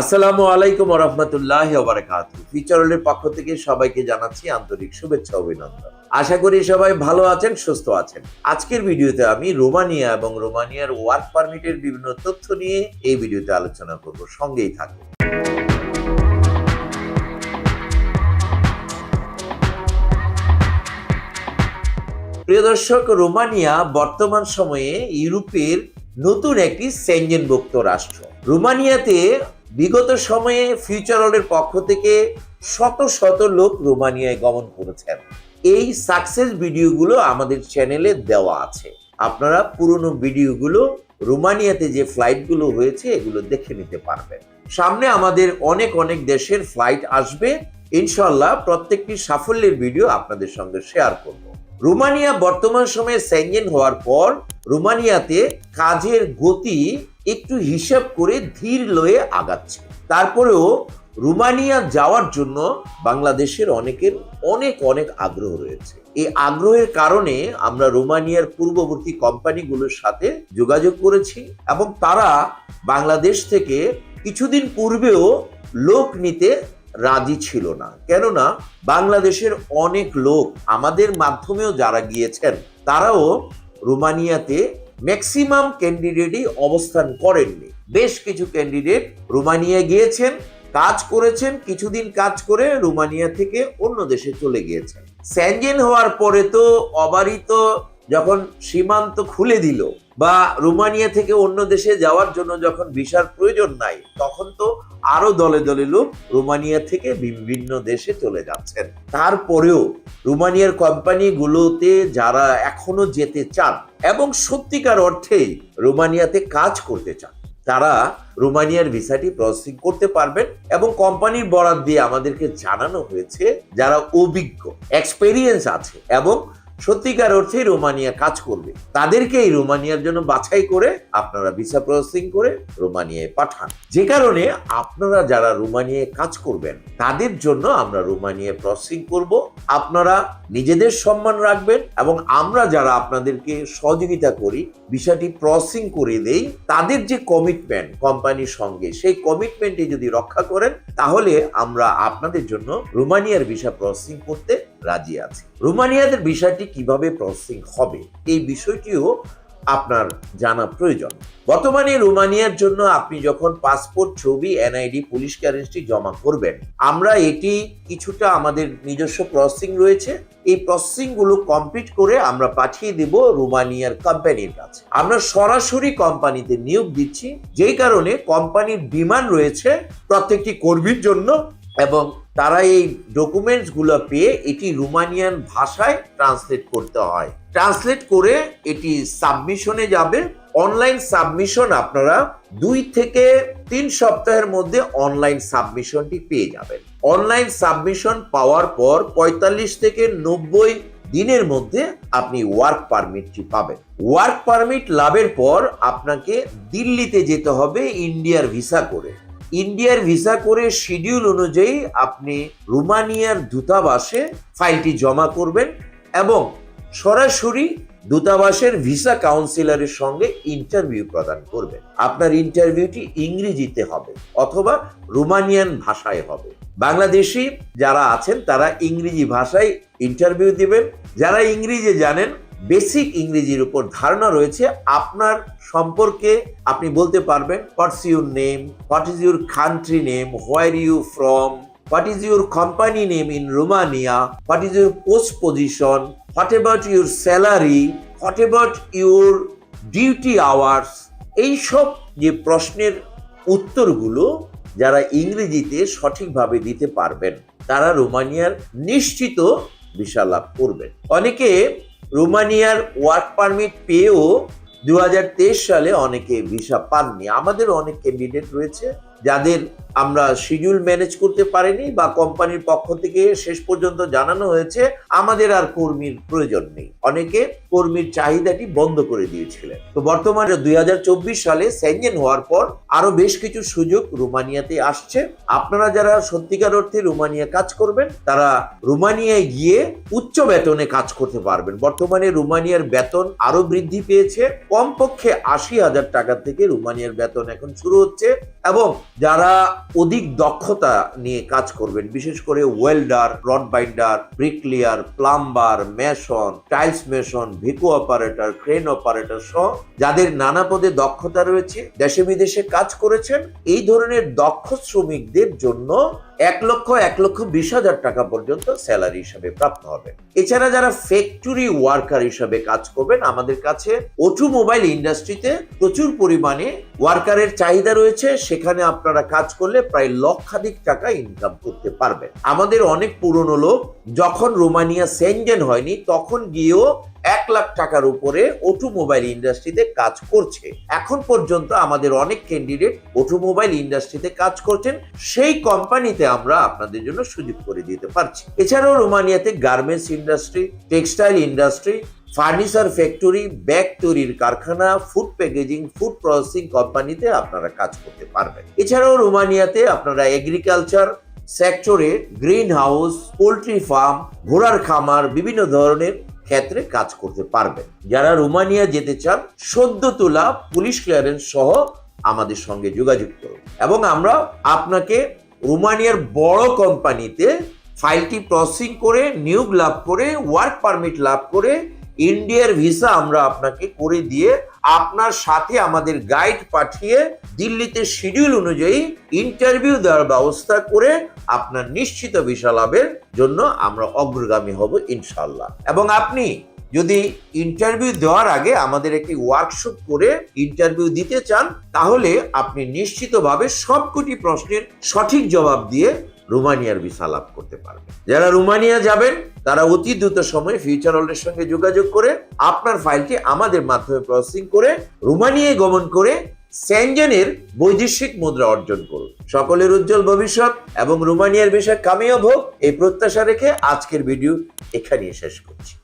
আসসালামু আলাইকুম রহমতুল্লাহ বারাকাত ফিচারলের পক্ষ থেকে সবাইকে জানাচ্ছি আন্তরিক শুভেচ্ছা অভিনন্দন। আশা করি সবাই ভালো আছেন, সুস্থ আছেন। আজকের ভিডিওতে আমি রোমানিয়া এবং রোমানিয়ার ওয়ার্ক পারমিটের বিভিন্ন তথ্য নিয়ে এই ভিডিওতে আলোচনা করব। সঙ্গেই থাকুন। প্রিয় দর্শক, রোমানিয়া বর্তমান সময়ে ইউরোপের নতুন একটি সেঞ্জেনভুক্ত রাষ্ট্র। রোমানিয়াতে বিগত সময়ে ফিউচারলের পক্ষ থেকে শত শত লোক রোমানিয়ায় গমন করেছেন। এই সাকসেস ভিডিওগুলো আমাদের চ্যানেলে দেওয়া আছে। আপনারা পুরনো ভিডিওগুলো রোমানিয়াতে যে ফ্লাইটগুলো হয়েছে, এগুলো দেখে নিতে পারবেন। সামনে আমাদের অনেক অনেক দেশের ফ্লাইট আসবে। ইনশাল্লাহ প্রত্যেকটি সাফল্যের ভিডিও আপনাদের সঙ্গে শেয়ার করব। রোমানিয়া বর্তমান সময়ে স্যাঙ্গেন হওয়ার পর রোমানিয়াতে কাজের গতি একটু হিসাব করে ধীর লয়ে আগাচ্ছে। তারপরেও রোমানিয়া যাওয়ার জন্য বাংলাদেশের অনেকের অনেক অনেক আগ্রহ রয়েছে। এই আগ্রহের কারণে আমরা রোমানিয়ার পূর্ববর্তী কোম্পানিগুলোর সাথে যোগাযোগ করেছি এবং তারা বাংলাদেশ থেকে কিছুদিন পূর্বেও লোক নিতে রাজি ছিল না। কেননা বাংলাদেশের অনেক লোক আমাদের মাধ্যমেও যারা গিয়েছেন, তারাও রোমানিয়াতে ম্যাক্সিমাম ক্যান্ডিডেটই অবস্থান করেননি। বেশ কিছু ক্যান্ডিডেট রোমানিয়া গিয়েছেন, কাজ করেছেন, কিছুদিন কাজ করে রোমানিয়া থেকে অন্য দেশে চলে গিয়েছেন। স্যাঞ্জেন হওয়ার পরে তো অবারিত যখন সীমান্ত খুলে দিল বা রোমানিয়া থেকে অন্য দেশে যাওয়ার জন্য যখন ভিসার প্রয়োজন নাই, তখন তো আরও দলে দলে লোক রোমানিয়া থেকে বিভিন্ন দেশে চলে যাচ্ছেন। তারপরেও রোমানিয়ার কোম্পানিগুলোতে যারা এখনও যেতে চান এবং সত্যিকার অর্থেই রোমানিয়াতে কাজ করতে চান, তারা রোমানিয়ার ভিসাটি প্রসেসিং করতে পারবেন এবং কোম্পানির বরাদ দিয়ে আমাদেরকে জানানো হয়েছে যারা অভিজ্ঞ, এক্সপেরিয়েন্স আছে এবং সত্যিকার অর্থে রোমানিয়া কাজ করবে। তাদেরকেই রোমানিয়ার জন্য বাছাই করে আপনারা ভিসা প্রসেসিং করে রোমানিয়ায় পাঠান। যে কারণে আপনারা যারা রোমানিয়ায় কাজ করবেন, তাদের জন্য আমরা রোমানিয়ায় প্রসেসিং করব। আপনারা নিজেদের সম্মান রাখবেন এবং আমরা যারা আপনাদেরকে সহযোগিতা করি বিষয়টি প্রসেসিং করে দেই, তাদের যে কমিটমেন্ট কোম্পানির সঙ্গে, সেই কমিটমেন্টে যদি রক্ষা করেন, তাহলে আমরা আপনাদের জন্য রোমানিয়ার ভিসা প্রসেসিং করতে রাজি আছি। রোমানিয়াদের বিষয়টি কীভাবে প্রসেসিং হবে, এই বিষয়টিও আপনার জানা প্রয়োজন। বর্তমানে রোমানিয়ার জন্য আপনি যখন পাসপোর্ট ছবি এনআইডি পুলিশ ক্যারেন্সটি জমা করবেন, আমরা এটি কিছুটা আমাদের নিজস্ব প্রসেসিং রয়েছে। এই প্রসেসিংগুলো কমপ্লিট করে আমরা পাঠিয়ে দেব রোমানিয়ার কোম্পানির কাছে। আমরা সরাসরি কোম্পানিতে নিয়োগ দিচ্ছি, যেই কারণে কোম্পানির ডিমান্ড রয়েছে প্রত্যেকটি কর্মীর জন্য এবং তারা এই ডকুমেন্টসগুলো পেয়ে এটি রোমানিয়ান ভাষায় ট্রান্সলেট করতে হয়। ট্রান্সলেট করে এটি সাবমিশনে যাবে। অনলাইন সাবমিশন আপনারা দুই থেকে তিন সপ্তাহের মধ্যে অনলাইন সাবমিশনটি পেয়ে যাবেন। অনলাইন সাবমিশন পাওয়ার পর পঁয়তাল্লিশ থেকে নব্বই দিনের মধ্যে আপনি ওয়ার্ক পারমিটটি পাবেন। ওয়ার্ক পারমিট লাভের পর আপনাকে দিল্লিতে যেতে হবে ইন্ডিয়ার ভিসা করে। ইন্ডিয়ার ভিসা করে শিডিউল অনুযায়ী আপনি রোমানিয়ার দূতাবাসে ফাইলটি জমা করবেন এবং সরাসরি দূতাবাসের ভিসা কাউন্সিলরের সঙ্গে ইন্টারভিউ প্রদান করবেন। আপনার ইন্টারভিউটি ইংরেজিতে হবে অথবা রোমানিয়ান ভাষায় হবে। বাংলাদেশি যারা আছেন তারা ইংরেজি ভাষায় ইন্টারভিউ দিবেন। যারা ইংরেজি জানেন বেসিক ইংরেজির উপর ধারণা রয়েছে। আপনার সম্পর্কে আপনি বলতে পারবেন what's your name what is your country name where you from what is your company name in Romania what is your post position what about your salary what about your duty hours এইসব যে প্রশ্নের উত্তরগুলো যারা ইংরেজিতে সঠিকভাবে দিতে পারবেন, তারা রোমানিয়ার নিশ্চিত ভিসা লাভ করবেন। অনেকে রোমানিয়ার ওয়ার্ক পারমিট পেয়েও দুহাজার তেইশ সালে অনেকে ভিসা পাননি। আমাদের অনেক ক্যান্ডিডেট রয়েছে। যাদের আমরা শিডিউল ম্যানেজ করতে পারিনি বা কোম্পানির পক্ষ থেকে শেষ পর্যন্ত জানানো হয়েছে, আমাদের আর কর্মীর প্রয়োজন নেই। অনেকে কর্মীর চাহিদাটি বন্ধ করে দিয়েছিলেন। তো বর্তমানে দুই হাজার চব্বিশ সালে স্যাঞ্জেন হওয়ার পর আরও বেশ কিছু সুযোগ রোমানিয়াতে আসছে। আপনারা যারা সত্যিকার অর্থে রোমানিয়া কাজ করবেন, তারা রোমানিয়ায় গিয়ে উচ্চ বেতনে কাজ করতে পারবেন। বর্তমানে রোমানিয়ার বেতন আরও বৃদ্ধি পেয়েছে। কমপক্ষে আশি হাজার টাকা থেকে রোমানিয়ার বেতন এখন শুরু হচ্ছে এবং যারা অধিক দক্ষতা নিয়ে কাজ করবেন, বিশেষ করে welder rod binder bricklayer, plumber, mason, tiles mason, Bhiku operator, crane operator সহ যাদের নানা পদে দক্ষতা রয়েছে, দেশে বিদেশে কাজ করেছেন, এই ধরনের দক্ষ শ্রমিকদের জন্য এক লক্ষ এক লক্ষ বিশ হাজার টাকা পর্যন্ত স্যালারি হিসাবে প্রাপ্ত হবে। এছাড়া যারা ফ্যাক্টরি ওয়ার্কার হিসাবে কাজ করবেন, আমাদের কাছে অটোমোবাইল ইন্ডাস্ট্রিতে প্রচুর পরিমাণে ওয়ার্কারের চাহিদা রয়েছে। সেখানে আপনারা কাজ করলে প্রায় লক্ষাধিক টাকা ইনকাম করতে পারবেন। আমাদের অনেক পুরনো লোক যখন রোমানিয়া সেনজেন হয়নি, তখন গিয়েও এক লাখ টাকার উপরে অটোমোবাইল ইন্ডাস্ট্রিতে কাজ করছে। এখন পর্যন্ত আমাদের অনেক ক্যান্ডিডেট অটোমোবাইল ইন্ডাস্ট্রিতে কাজ করছেন, সেই কোম্পানিতে আমরা আপনাদের জন্য সুযোগ করে দিতে পারছি। এছাড়াও রোমানিয়াতে garments industry textile industry furniture factory bag তৈরির কারখানা ফুড প্যাকেজিং ফুড প্রসেসিং কোম্পানিতে আপনারা কাজ করতে পারবেন। এছাড়াও রোমানিয়াতে আপনারা এগ্রিকালচার সেক্টরে গ্রিন হাউস পোলট্রি ফার্ম ঘোড়ার খামার, বিভিন্ন ধরনের ক্ষেত্রে কাজ করতে পারবেন। যারা রোমানিয়া যেতে চান, সদ্য তোলা পুলিশ ক্লিয়ারেন্স সহ আমাদের সঙ্গে যোগাযোগ করুন। এবং আমরা আপনাকে রোমানিয়ার বড় কোম্পানিতে ফাইলটি প্রসেসিং করে, নিয়োগ লাভ করে ওয়ার্ক পারমিট লাভ করে ইন্ডিয়ার ভিসা আমরা আপনাকে করে দিয়ে আপনার সাথে আমাদের গাইড পাঠিয়ে দিল্লিতে শিডিউল অনুযায়ী ইন্টারভিউ দেওয়ার ব্যবস্থা করে আপনার নিশ্চিত ভিসা লাভের জন্য আমরা অগ্রগামী হব ইনশাল্লাহ এবং আপনি যদি ইন্টারভিউ দেওয়ার আগে আমাদের একটি ওয়ার্কশপ করে ইন্টারভিউ দিতে চান, তাহলে আপনি নিশ্চিতভাবে সবকটি প্রশ্নের সঠিক জবাব দিয়ে রোমানিয়ার ভিসা লাভ করতে পারবে। যারা রোমানিয়া যাবেন, তারা অতি দ্রুত সময়ে ফিউচার হলের সঙ্গে যোগাযোগ করে আপনার ফাইলটি আমাদের মাধ্যমে প্রসেসিং করে রোমানিয়ায় গমন করে সেনজেনের বৈদেশিক মুদ্রা অর্জন করুন। সকলের উজ্জ্বল ভবিষ্যৎ এবং রোমানিয়ার বিষয়ে কামিয়াব হোক, এই প্রত্যাশা রেখে আজকের ভিডিও এখানেই শেষ করছি।